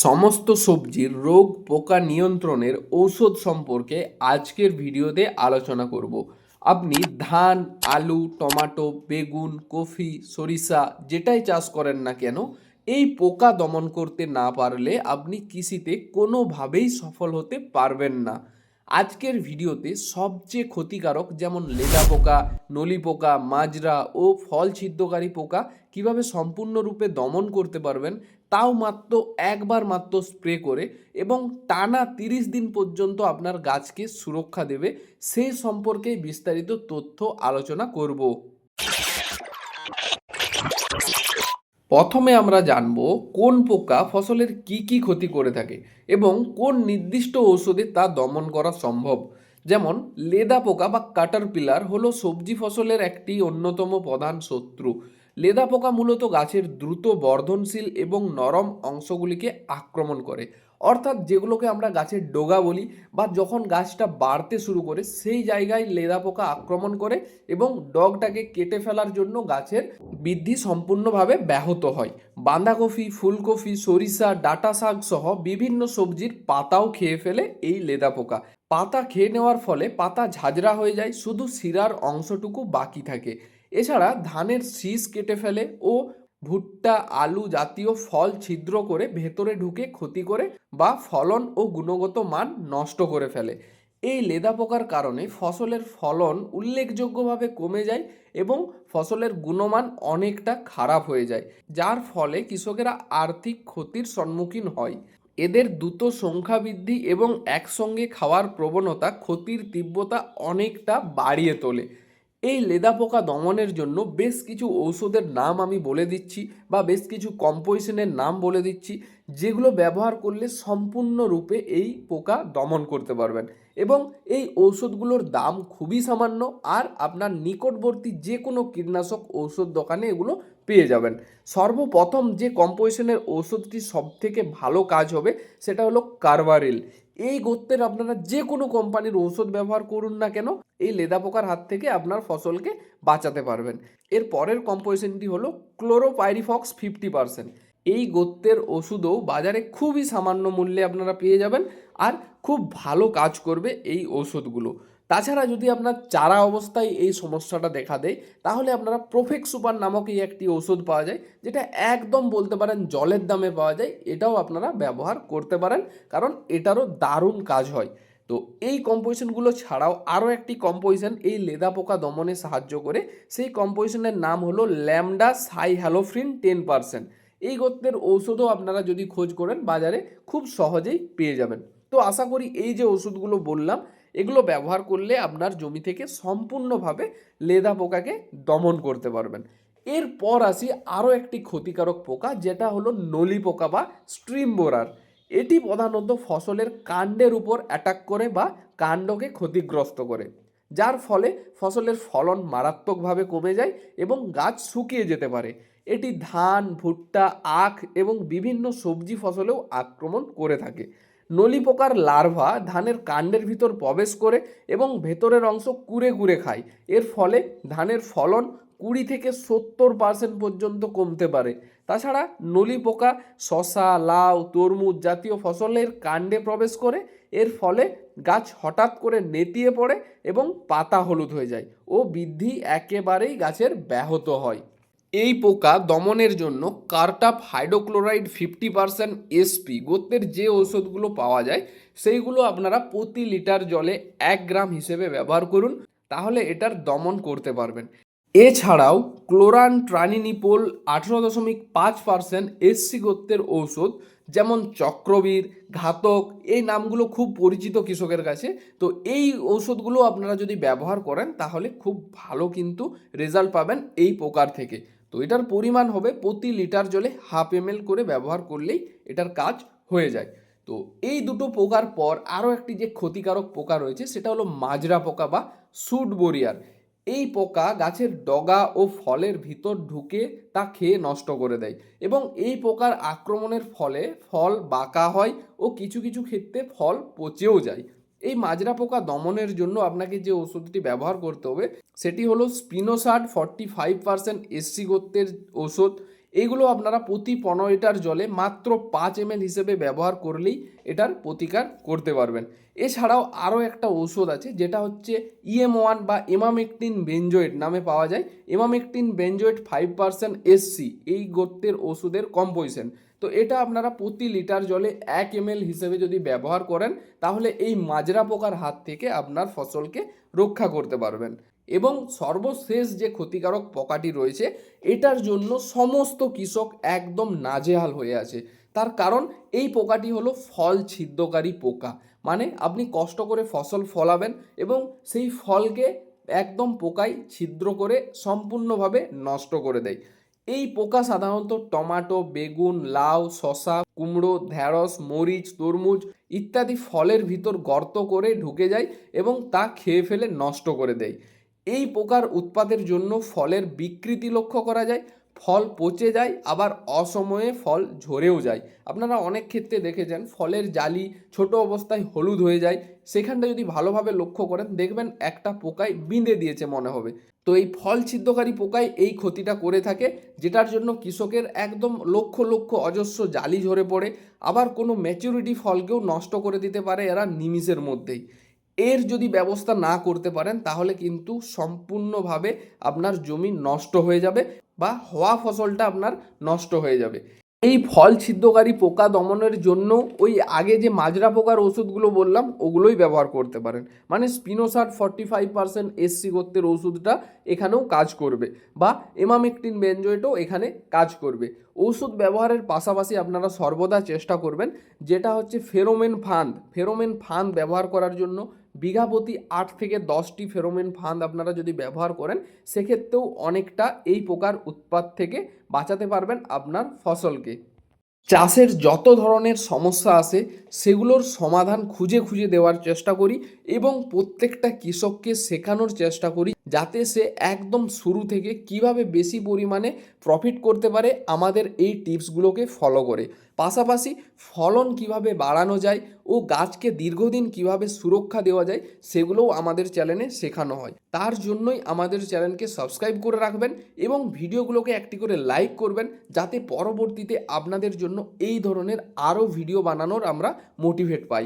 সমস্ত সবজির রোগ পোকা নিয়ন্ত্রণের ঔষধ সম্পর্কে আজকের ভিডিওতে আলোচনা করব। আপনি ধান, আলু, টমাটো, বেগুন, কফি, সরিষা যেটাই চাষ করেন না কেন, এই পোকা দমন করতে না পারলে আপনি কৃষিতে কোনোভাবেই সফল হতে পারবেন না। আজকের ভিডিওতে সবচেয়ে ক্ষতিকারক যেমন লেদা পোকা, নলি পোকা, মাজরা ও ফল ছিদ্রকারী পোকা কীভাবে সম্পূর্ণরূপে দমন করতে পারবেন তাও মাত্র একবার মাত্র স্প্রে করে এবং টানা তিরিশ দিন পর্যন্ত আপনার গাছকে সুরক্ষা দেবে সেই সম্পর্কে বিস্তারিত তথ্য আলোচনা করব। প্রথমে আমরা জানব কোন পোকা ফসলের কি কি ক্ষতি করে থাকে এবং কোন নির্দিষ্ট ঔষধে তা দমন করা সম্ভব। যেমন, লেদা পোকা বা কাটার পিলার হলো সবজি ফসলের একটি অন্যতম প্রধান শত্রু। লেদা পোকা মূলত গাছের দ্রুত বর্ধনশীল এবং নরম অংশগুলিকে আক্রমণ করে। অর্থাৎ যেগুলোকে আমরা গাছের ডগা বলি বা যখন গাছটা বাড়তে শুরু করে সেই জায়গায় লেদা পোকা আক্রমণ করে এবং ডগটাকে কেটে ফেলার জন্য গাছের বৃদ্ধি সম্পূর্ণভাবে ব্যাহত হয়। বাঁধাকপি, ফুলকপি, সরিষা, ডাটা শাক সহ বিভিন্ন সবজির পাতাও খেয়ে ফেলে এই লেদা পোকা। পাতা খেয়ে নেওয়ার ফলে পাতা ঝাঁঝরা হয়ে যায়, শুধু শিরার অংশটুকু বাকি থাকে। এছাড়া ধানের শীষ কেটে ফেলে ও ভুট্টা, আলু জাতীয় ফল ছিদ্র করে ভেতরে ঢুকে ক্ষতি করে বা ফলন ও গুণগত মান নষ্ট করে ফেলে। এই লেদা পোকার কারণে ফসলের ফলন উল্লেখযোগ্যভাবে কমে যায় এবং ফসলের গুণমান অনেকটা খারাপ হয়ে যায়, যার ফলে কৃষকেরা আর্থিক ক্ষতির সম্মুখীন হয়। এদের দ্রুত সংখ্যা বৃদ্ধি এবং একসঙ্গে খাওয়ার প্রবণতা ক্ষতির তীব্রতা অনেকটা বাড়িয়ে তোলে। এই লেদা পোকা দমনের জন্য বেশ কিছু ঔষধের নাম আমি বলে দিচ্ছি বা বেশ কিছু কম্পোজিশনের নাম বলে দিচ্ছি, যেগুলো ব্যবহার করলে সম্পূর্ণরূপে এই পোকা দমন করতে পারবেন। এবং এই ঔষধগুলোর দাম খুবই সামান্য, আর আপনার নিকটবর্তী যে কোনো কীটনাশক ঔষধ দোকানে এগুলো পেয়ে যাবেন। সর্বপ্রথম যে কম্পোজিশনের ঔষধটি সবথেকে ভালো কাজ হবে সেটা হলো কারবারিল এই গোত্রের আপনারা যে কোনো কোম্পানির ঔষধ ব্যবহার করুন না কেন, এই লেদা পোকার হাত থেকে আপনার ফসলকে বাঁচাতে পারবেন। এর পরের কম্পোজিশনটি হলো ক্লোরোপাইরিফক্স ফিফটি পার্সেন্ট এই গোত্রের ওষুধও বাজারে খুবই সামান্য মূল্যে আপনারা পেয়ে যাবেন আর খুব ভালো কাজ করবে এই ওষুধগুলো তাছাড়া যদি আপনার চারা অবস্থায় এই সমস্যাটা দেখা দেয়, তাহলে আপনারা প্রোফেক্স সুপার নামক এই একটি ওষুধ পাওয়া যায়, যেটা একদম বলতে পারেন জলের দামে পাওয়া যায়, এটাও আপনারা ব্যবহার করতে পারেন, কারণ এটারও দারুণ কাজ হয়। তো এই কম্পোজিশনগুলো ছাড়াও আরও একটি কম্পোজিশন, এই লেদা পোকা দমনে সাহায্য করে, সেই কম্পোজিশনের নাম হলো ল্যামডা সাই হ্যালোফ্রিন টেন পার্সেন্ট। এই গোত্রের ঔষধও আপনারা যদি খোঁজ করেন বাজারে, খুব সহজেই পেয়ে যাবেন। তো আশা করি এই যে ওষুধগুলো বললাম, এগুলো ব্যবহার করলে আপনার জমি থেকে সম্পূর্ণভাবে লেদা পোকাকে দমন করতে পারবেন। এরপর আসি আরও একটি ক্ষতিকারক পোকা, যেটা হলো নলি পোকা বা স্ট্রিম বোরার। এটি প্রধানত ফসলের কাণ্ডের উপর অ্যাটাক করে বা কাণ্ডকে ক্ষতিগ্রস্ত করে। যার ফলে ফসলের ফলন মারাত্মকভাবে কমে যায় এবং গাছ শুকিয়ে যেতে পারে। এটি ধান, ভুট্টা, আখ এবং বিভিন্ন সবজি ফসলেও আক্রমণ করে থাকে। নলি পোকার লার্ভা ধানের কাণ্ডের ভিতর প্রবেশ করে এবং ভেতরের অংশ কুড়ে কুড়ে খায়। এর ফলে ধানের ফলন কুড়ি থেকে সত্তর পার্সেন্ট পর্যন্ত কমতে পারে। তাছাড়া নলি পোকা শশা, লাউ, তরমুজ জাতীয় ফসলের কাণ্ডে প্রবেশ করে। এর ফলে গাছ হঠাৎ করে নেতিয়ে পড়ে এবং পাতা হলুদ হয়ে যায় ও বৃদ্ধি একেবারেই গাছের ব্যাহত হয়। এই পোকা দমনের জন্য cartap hydrochloride fifty percent SP গোত্রের যে ঔষধগুলো পাওয়া যায়, সেইগুলো আপনারা প্রতি লিটার জলে এক গ্রাম হিসেবে ব্যবহার করুন, তাহলে এটার দমন করতে পারবেন। এছাড়াও ক্লোরান ট্রানিনিপোল আঠেরো দশমিক পাঁচ পার্সেন্ট এসসি গোত্রের ঔষধ, যেমন চক্রবীর, ঘাতক, এই নামগুলো খুব পরিচিত কৃষকের কাছে, তো এই ঔষধগুলো আপনারা যদি ব্যবহার করেন, তাহলে খুব ভালো কিন্তু রেজাল্ট পাবেন এই পোকার থেকে। তো এটার পরিমাণ হবে প্রতি লিটার জলে হাফ এম করে ব্যবহার করলেই এটার কাজ হয়ে যায়। তো এই দুটো পোকার পর আরও একটি যে ক্ষতিকারক পোকা রয়েছে সেটা হলো মাজরা পোকা বা সুট বরিয়ার। এই পোকা গাছের ডগা ও ফলের ভিতর ঢুকে তা খেয়ে নষ্ট করে দেয় এবং এই পোকার আক্রমণের ফলে ফল বাঁকা হয় ও কিছু কিছু ক্ষেত্রে ফল পচেও যায়। এই মাজরা পোকা দমনের জন্য আপনাকে যে ওষুধটি ব্যবহার করতে হবে, সেটি হলো spinosad forty five percent SC গোত্রের ওষুধ। এগুলো আপনারা প্রতি পনেরো লিটার জলে মাত্র পাঁচ এম হিসেবে ব্যবহার করলেই এটার প্রতিকার করতে পারবেন। এছাড়াও আরও একটা ওষুধ আছে, যেটা হচ্ছে ইএম ওয়ান বা এমামেকটিন বেঞ্জোয়েট নামে পাওয়া যায়। Emamectin benzoate five percent SC এই গোত্রের ওষুধের কম্পোজিশন তো এটা আপনারা প্রতি লিটার জলে এক এম হিসেবে যদি ব্যবহার করেন, তাহলে এই মাজরা পোকার হাত থেকে আপনার ফসলকে রক্ষা করতে পারবেন। এবং সর্বশেষ যে ক্ষতিকারক পোকাটি রয়েছে, এটার জন্য সমস্ত কৃষক একদম নাজেহাল হয়ে আছে। তার কারণ, এই পোকাটি হলো ফল ছিদ্রকারী পোকা। মানে আপনি কষ্ট করে ফসল ফলাবেন এবং সেই ফলকে একদম পোকায় ছিদ্র করে সম্পূর্ণভাবে নষ্ট করে দেয়। এই পোকা সাধারণত টমাটো, বেগুন, লাউ শশা কুমড়ো ঢ্যাঁড়স মরিচ, তরমুজ ইত্যাদি ফলের ভিতর গর্ত করে ঢুকে যায় এবং তা খেয়ে ফেলে নষ্ট করে দেয়। এই পোকার উৎপাদের জন্য ফলের বিকৃতি লক্ষ্য করা যায়, ফল পচে যায়, আবার অসময়ে ফল ঝরেও যায়। আপনারা অনেক ক্ষেত্রে দেখেছেন, ফলের জালি ছোট অবস্থায় হলুদ হয়ে যায়। সেখানটা যদি ভালোভাবে লক্ষ্য করেন, দেখবেন একটা পোকায় বিঁধে দিয়েছে মনে হবে। তো এই ফল ছিদ্রকারী পোকায় এই ক্ষতিটা করে থাকে, যেটার জন্য কৃষকের একদম লক্ষ লক্ষ অজস্র জালি ঝরে পড়ে। আবার কোনো ম্যাচুরিটি ফলকেও নষ্ট করে দিতে পারে এরা নিমিষের মধ্যেই। এর যদি ব্যবস্থা না করতে পারেন, তাহলে কিন্তু সম্পূর্ণভাবে আপনার জমি নষ্ট হয়ে যাবে বা হওয়া ফসলটা আপনার নষ্ট হয়ে যাবে। এই ফল ছিদ্রকারী পোকা দমনের জন্য ওই আগে যে মাজরা পোকার ওষুধগুলো বললাম, ওগুলোই ব্যবহার করতে পারেন। মানে spinosad forty five percent SC গোত্রের ওষুধটা এখানেও কাজ করবে বা এমামেকটিন বেঞ্জয়েটও এখানে কাজ করবে। ওষুধ ব্যবহারের পাশাপাশি আপনারা সর্বদা চেষ্টা করবেন, যেটা হচ্ছে ফেরোমেন ফান্দ ফেরোমেন ফান্দ ব্যবহার করার জন্য বিঘা প্রতি আট থেকে দশটি ফেরোমেন ফাঁদ আপনারা যদি ব্যবহার করেন, সেক্ষেত্রেও অনেকটা এই পোকার উৎপাদ থেকে বাঁচাতে পারবেন আপনার ফসলকে। চাষের যত ধরনের সমস্যা আসে সেগুলোর সমাধান খুঁজে খুঁজে দেওয়ার চেষ্টা করি এবং প্রত্যেকটা কৃষককে শেখানোর চেষ্টা করি। যাতে সে একদম শুরু থেকে কীভাবে বেশি পরিমাণে প্রফিট করতে পারে আমাদের এই টিপসগুলোকে ফলো করে। পাশাপাশি ফলন কীভাবে বাড়ানো যায় ও গাছকে দীর্ঘদিন কীভাবে সুরক্ষা দেওয়া যায় সেগুলোও আমাদের চ্যানেলে শেখানো হয়। তার জন্যই আমাদের চ্যানেলকে সাবস্ক্রাইব করে রাখবেন এবং ভিডিওগুলোকে একটি করে লাইক করবেন যাতে পরবর্তীতে আপনাদের জন্য এই ধরনের আরও ভিডিও বানানোর আমরা মোটিভেট পাই।